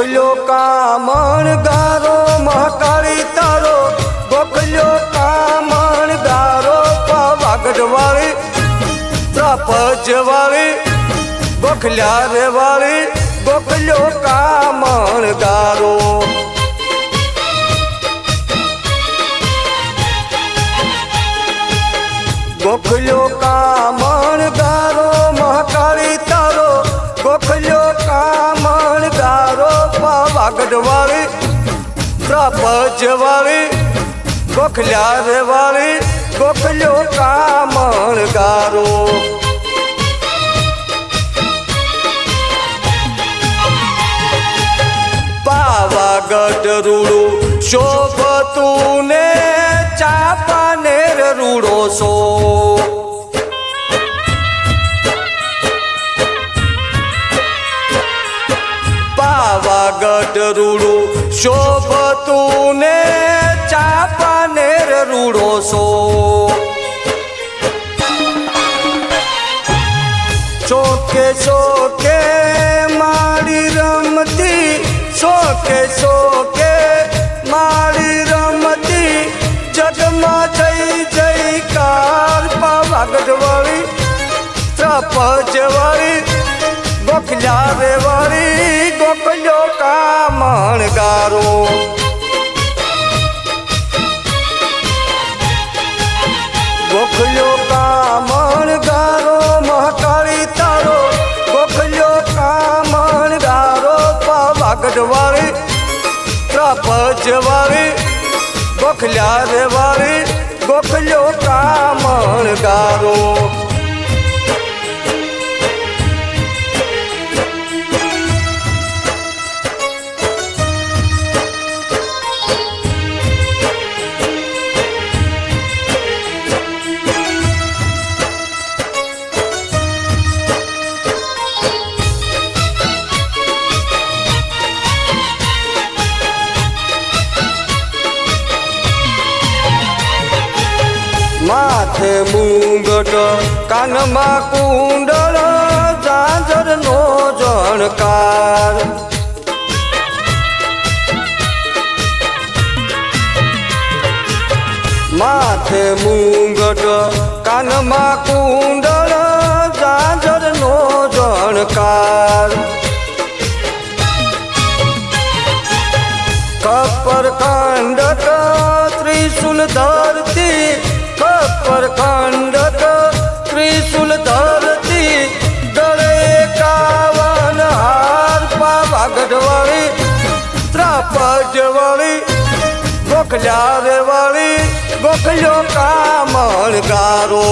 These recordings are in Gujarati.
ગોખલ્યો કામણ ગારો, મહાકાળી તારો, ગોખલ્યો કામણ ગારો પાવાગઢ વાળી ત્રાપજ વાળી ગોખલ્યા રે વાળી ગોખલ્યો કામણ ગારો. ગોખલ્યો કામણ ગારો, મહાકાળી તારો, ગોખલ્યો કામણ ગારો. પાવાગઢ વાળી ત્રાપજ વાળી ગોખલ્યા રે વાળી ગોખલ્યો કામણ ગારો પાવાગઢ રૂડું શોભતું ને ચાપાનેર રૂડો સો પાવાગઢ રૂડો શોભતું ને ચાપાનેર રૂડો સો ચોકે ચોકે મારી રમતી ચોકે ચોકે મારી રમતી જગમાં જઈ જઈ કાર પાવાગઢ વાળી ત્રપજ વાળી વાળી ત્રાપજ વાળી ગોખલ્યા રે વાળી ગોખલ્યો કામણ ગારો મુંગટ કાનમાં કુંડળ ગોખલ્યા રે વાળી, ગોખલ્યો કામણ ગારો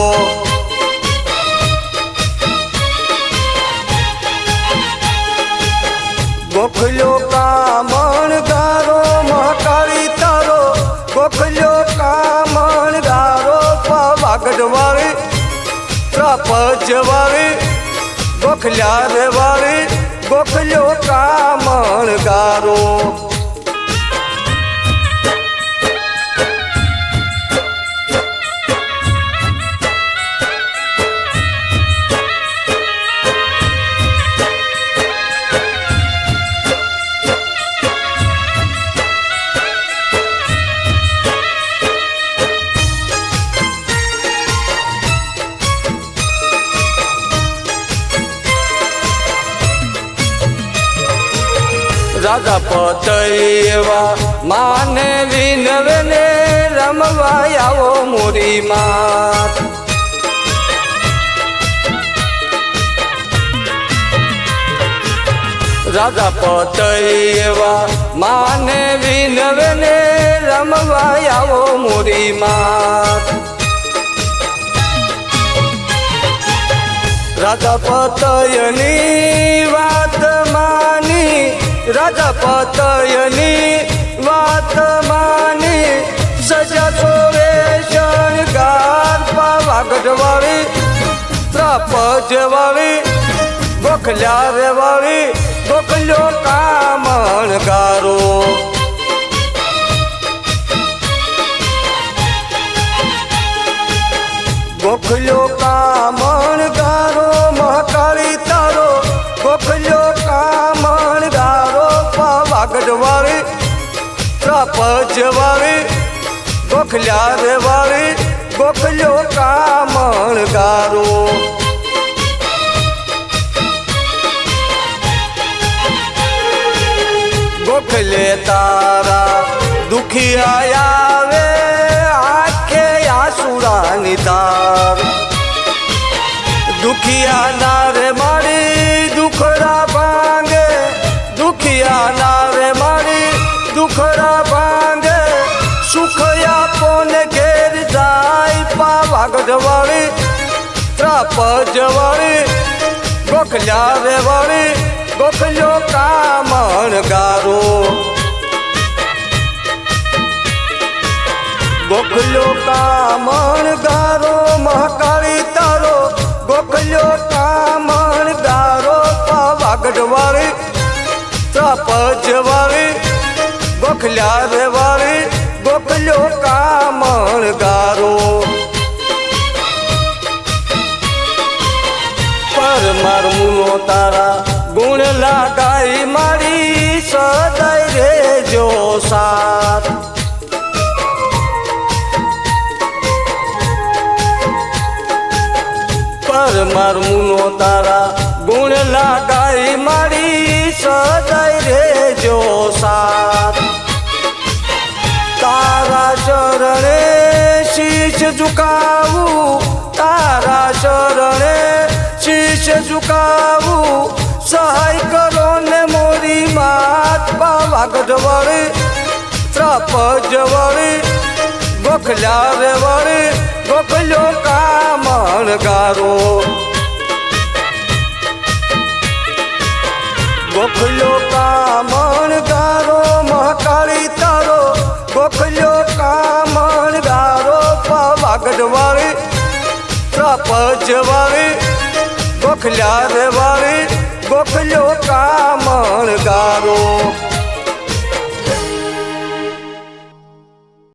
ગોખલ્યો કામણ ગારો મહાકાળી તારો. ગોખલ્યો કામણ ગારો પાવાગઢ વાળી ત્રાપજ વાળી. ગોખલ્યા રે વાળી, ગોખલ્યો કામણ ગારો રાજા પતૈવા માને વિનવને રમવા આવો મોરી માત. રાજા પતૈવા માને વિનવને રમવા આવો મોરી માત. રાજા પતયની વાત માની રાજા પતયની વાત માની સજા છોડે શણગાર પાવાગઢ વાળી ત્રાપજ વાળી, ગોખલ્યા રે વાળી ગોખલ્યો કામણ ગારો ગોખલ્યો કામણ ગોખલ્યા રે વાળી ગોખલ્યો કામણ ગારો. ગોખલે તારા દુખિયા આવે આખે આસુરાની તાર દુખિયા ના રે મારી પાવાગઢ વાળી ત્રાપજ વાળી ગોખલ્યા વેવાળી ગોખલ્યો કામણ ગારો. ગોખલ્યો કામણ ગારો, મહાકાળી તારો. ગોખલ્યો કામણ ગારો પાવાગઢવાળી ત્રાપજ ગોખલ્યા રેવાળી, ગોખલ્યો કામણ તારા ગુણ લાગાઈ મારી સદાય રેજો સાથ પર માર મુનો તારા ગુણ લાગાઈ મારી સદાય રેજો સાથ તારા ચરણે શીશ ઝુકાવું શીશ ઝુકાવું સહાય કરો ને મોરી માત. પાવાગઢ વળી ત્રપજ વળી, ગોખલ્યા રે વળી, ગોખલ્યો કામણ ગારો ગોખલ્યો કામણ ગારો મહાકાળી તારો. ગોખલ્યો કામણ ગારો પાવાગઢ વાળી ત્રપજ વાળી ગોખલ્યા રે વાળી ગોખલ્યો કામણ ગારો.